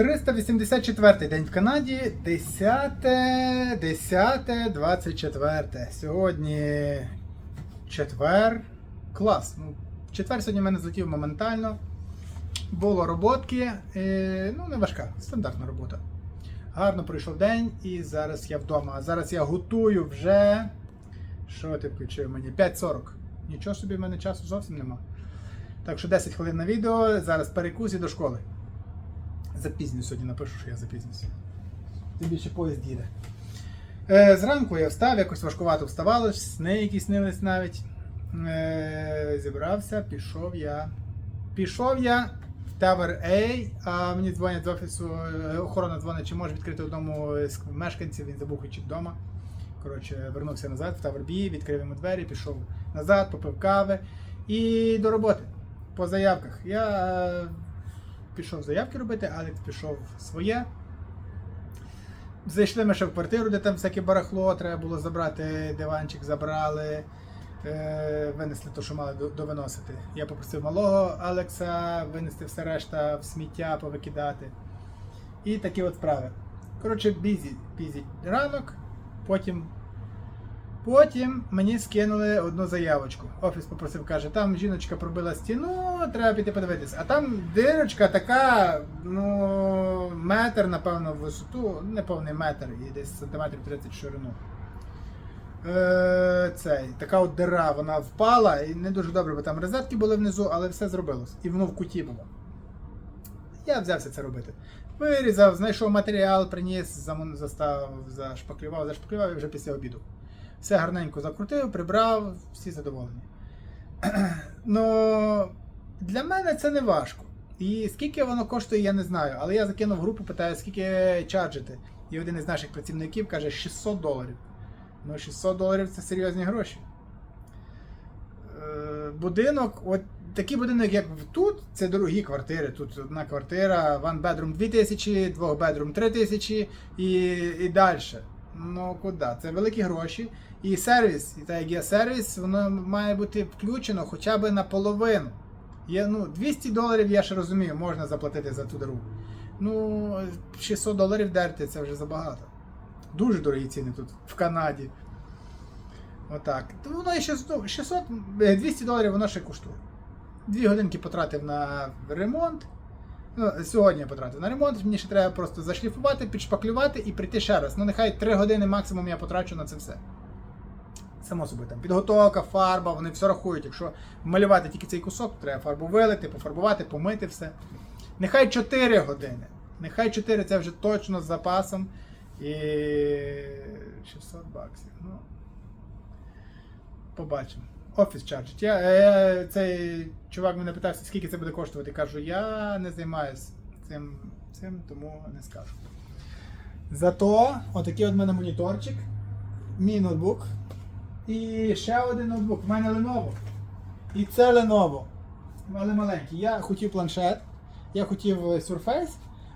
384 день в Канаді, 10, 10, 24. Сьогодні четвер. Клас. Ну, четвер сьогодні в мене злетів моментально. Було роботки. е, ну, не важка, стандартна робота. Гарно пройшов день і зараз я вдома. А зараз я готую вже. Що ти включив мені? 5.40. Нічого собі в мене часу зовсім нема. Так що 10 хвилин на відео, зараз перекус і до школи. Запізню сьогодні напишу, що я запізнюся. Тим більше поїзд їде. Е, зранку я встав, якось важкувато вставало, сни якісь снились навіть. Е, зібрався, пішов я. Пішов я в Tower A, а мені дзвонять з офісу, е, охорона дзвонить, чи може відкрити одному з мешканців, він забув ключі вдома. Коротше, вернувся назад в Tower B, відкрив йому двері, пішов назад, попив кави і до роботи. По заявках. Я е, пішов заявки робити, Алекс пішов своє. Зайшли ми ще в квартиру, де там всяке барахло, треба було забрати диванчик, забрали, е, винесли те, що мали довиносити. Я попросив малого Алекса винести все решта в сміття, повикидати. І такі от справи. Коротше, бізі, бізі ранок, потім. Потім мені скинули одну заявочку. Офіс попросив, каже, там жіночка пробила стіну, треба піти подивитися. А там дирочка така, ну, метр, напевно, в висоту, не повний метр, і десь сантиметрів 30 в ширину. Е, цей, така от дира, вона впала, і не дуже добре, бо там розетки були внизу, але все зробилось. І воно в куті було. Я взявся це робити. Вирізав, знайшов матеріал, приніс, заставив, зашпаклював, зашпаклював і вже після обіду. Все гарненько закрутив, прибрав, всі задоволені. Ну, для мене це не важко. І скільки воно коштує, я не знаю. Але я закинув групу, питаю, скільки чарджити. І один із наших працівників каже 600 доларів. Ну, 600 доларів це серйозні гроші. Е, Будинок, от такий будинок, як тут, це дорогі квартири. Тут одна квартира, one bedroom 2000, двох bedroom 3000 і, і далі. Ну куди? Це великі гроші. І сервіс, і так як є сервіс, воно має бути включено хоча б наполовину. Є, ну, 200 доларів, я ще розумію, можна заплатити за ту дорогу. Ну, 600 доларів дерти це вже забагато. Дуже дорогі ціни тут, в Канаді. Отак. То Воно і 600, 600, е, 200 доларів воно ще коштує. Дві годинки потратив на ремонт. Ну, сьогодні я потратив на ремонт, мені ще треба просто зашліфувати, підшпаклювати і прийти ще раз. Ну, нехай 3 години максимум я потрачу на це все. Само собою, там підготовка, фарба, вони все рахують. Якщо малювати тільки цей кусок, то треба фарбу вилити, пофарбувати, помити все. Нехай 4 години. Нехай 4 це вже точно з запасом. І 600 баксів. Ну, побачимо. Офіс чарджить. Я, я, цей чувак мене питався, скільки це буде коштувати. Кажу, я не займаюся цим, цим тому не скажу. Зато отакий от мене моніторчик, мій ноутбук. І ще один ноутбук. У мене Lenovo. І це Lenovo. Але маленький. Я хотів планшет, я хотів е, Surface,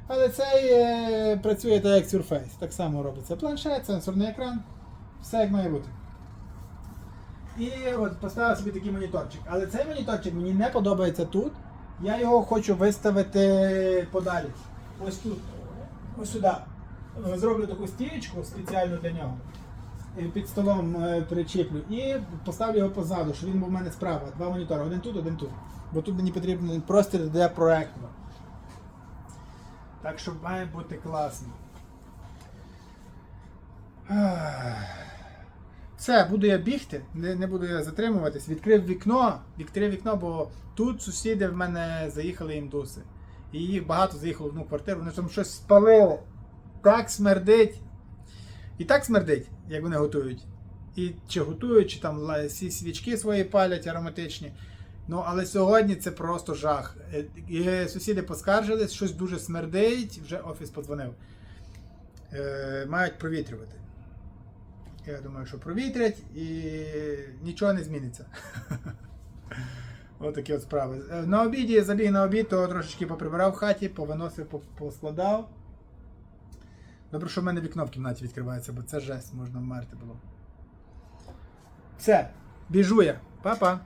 але цей е, працює так як Surface. Так само робиться планшет, сенсорний екран, все як має бути. І от поставив собі такий моніторчик. Але цей моніторчик мені не подобається тут. Я його хочу виставити подалі. Ось тут. Ось сюди. Зроблю таку стієчку спеціально для нього. Е, Під столом е, причіплю і поставлю його позаду, щоб він був в мене справа. Два монітори, один тут, один тут. Бо тут мені потрібен простір для проекту. Так що має бути класно. Все, буду я бігти, не, не буду я затримуватись. Відкрив вікно, відкрив вікно, бо тут сусіди в мене заїхали індуси. І їх багато заїхало в одну квартиру, вони там щось спалили. Так смердить. І так смердить, як вони готують. І чи готують, чи там всі свічки свої палять ароматичні. Ну, але сьогодні це просто жах. Е, І сусіди поскаржились, щось дуже смердить, вже офіс подзвонив. Е, мають провітрювати. Я думаю, що провітрять і нічого не зміниться. Отакі от справи. Е, На обіді забіг на обід, то трошечки поприбирав в хаті, повиносив, поскладав. Добре, що в мене вікно в кімнаті відкривається, бо це жесть, можна вмерти було. Все, біжу я. Па-па.